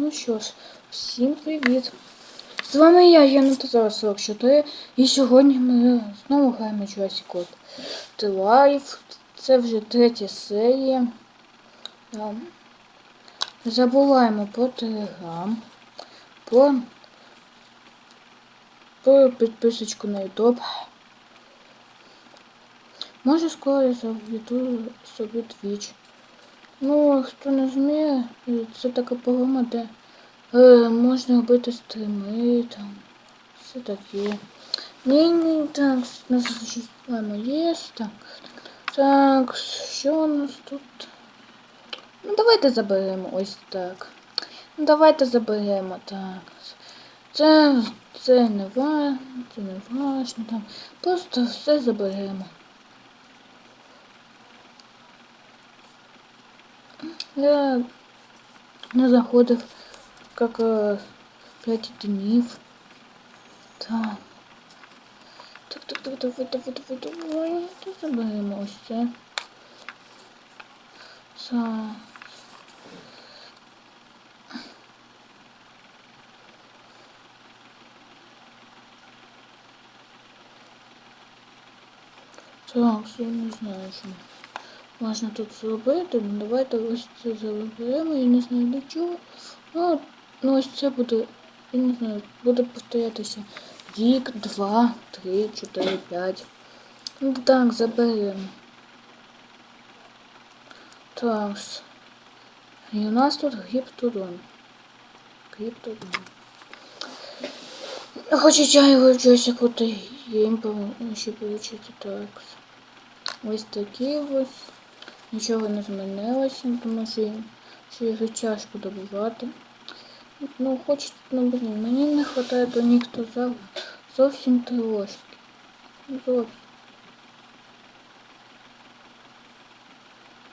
Ну що ж, всім привіт! З вами я, Яна Тазара 44, і сьогодні ми знову граємо Jurassic The Life. Це вже третя серія. Забуваємо про телеграм, про, про підписочку на YouTube. Може скоро я заведу собі твіч. Ну, хто не зміє, це така програма, де е, можна робити стріми, там, все таке. Ні, ні, так, називаємо є, так. Так, що у нас тут? Ну, давайте заберемо ось так. Ну, давайте заберемо так. Це, це не важно, це не важно, там. Просто все заберемо. Я не заходив как раз 5 днів. Так. Так, так, так, давай, давай, давай, давай. То заберемо ось це. Са. Так, я не знаю, що можна тут зробити. Ну, давайте ось це заберемо. Я не знаю для чого. Ну, ну ось це буде, я не знаю, буде повторятися. Рік, два, три, чотири, п'ять. Ну так, заберемо. Так. І у нас тут гіптодон. Гіптодон. Хочеться його щось якусь їм ще так. Ось такі ось. Нічого не змінилося, тому що, що їх тяжко добувати. Ну, хоч, ну блін, мені не вистачає до них то зав... зовсім трошки. Ну, Зовсім.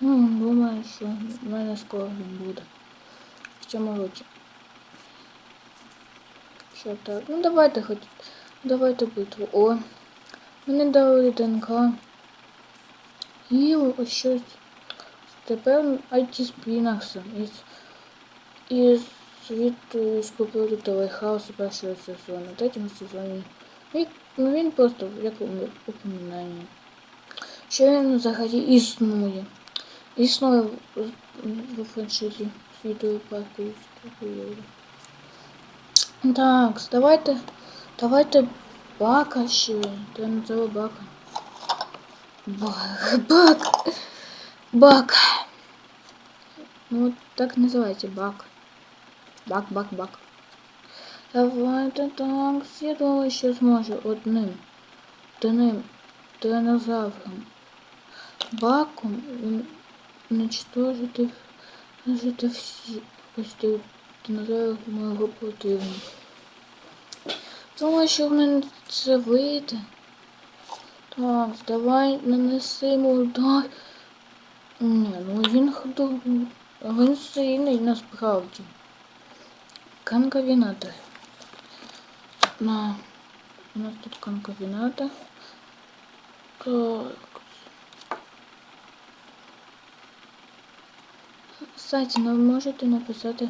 Ну, думаю, що в мене скоро буде. В цьому році. Що так? Ну давайте хоч. Давайте битву. О. Мені дали ДНК. І ось щось. Тепер IT Спінаксом із, із світу скупили Телехаусу першого сезону. Третьому сезоні. І, ну, він просто як упоминання. Що він взагалі існує. Існує в, франшизі світового парку. Так, давайте, давайте бака ще. Я назвала бака. Бак, бак, бак. Ну, так називається бак. Бак, бак, бак. Давайте так, думаю, що зможу одним, одним динозавром баком уничтожити, уничтожити всі тих динозаврів моєго противника. Думаю, що в мене це вийде. Так, давай нанесемо удар. Ні, ну він ходов. Він сильний насправді. Конковінатор. На. У нас тут конковінатор. Так. Кстати, ви можете написати.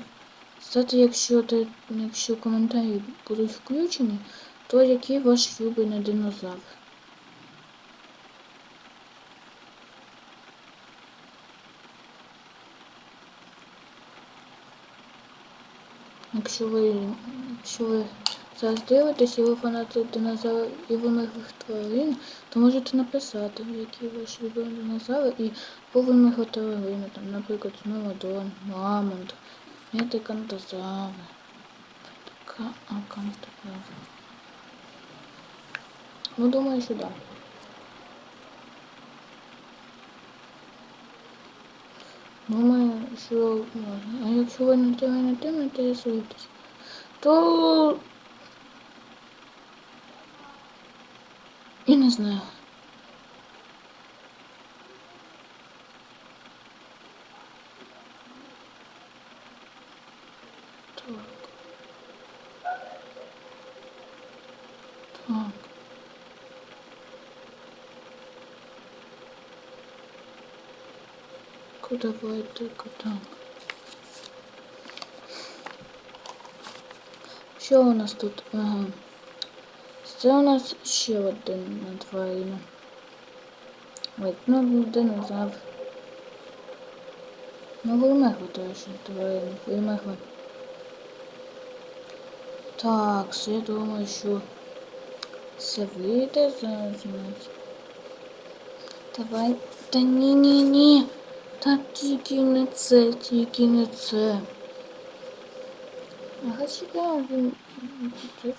Кстати, якщо, ти, якщо коментарі будуть включені, то який ваш улюблений динозавр? Якщо ви, якщо ви зараз дивитесь і ви фанати динозаврів і вимерлих тварин, то можете написати, які ваші улюблені динозаври і по вимерлих тварин, там, наприклад, Смелодон, Мамонт, Метикантозавр, Акантозавр. Ну, думаю, що так. Думаю, що можна. А якщо ви на тебе не інтересуєтесь, то я не знаю. Так. Так. Давайте так. Що у нас тут? Ага. Це у нас ще один тварина. Ой, ну динозавр. Ну, вимерли теж тварини. Вимерли. Так, я думаю, що це вийде зараз. Давай. Та ні-ні-ні. Та тільки не це, тільки не це. Ага, чекай, він...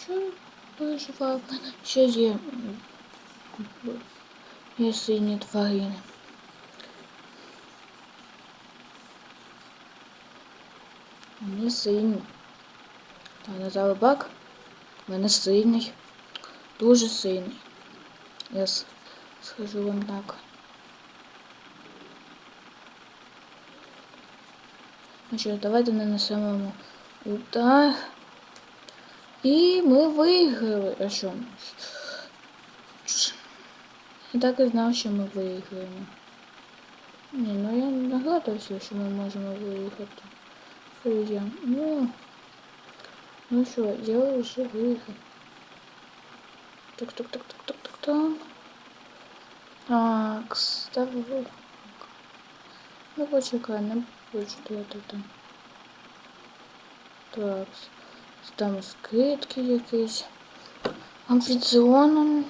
Чого переживав? Ще є... Є сині тварини. Вони сині. Та назад бак. У мене сильний. Дуже сильний. Я с- скажу вам так. Що, давайте нанесемо йому удар. І ми виграли. А що? Я так і знав, що ми виграємо. Ні, ну я нагадався, що ми можемо виїхати. Друзі, ну... Ну що, я вже виїхав. Так, так, так, так, так, так, так. Так, став виїхав. Ну почекай, не буду это там. Так, там скидки якісь. Амфіціон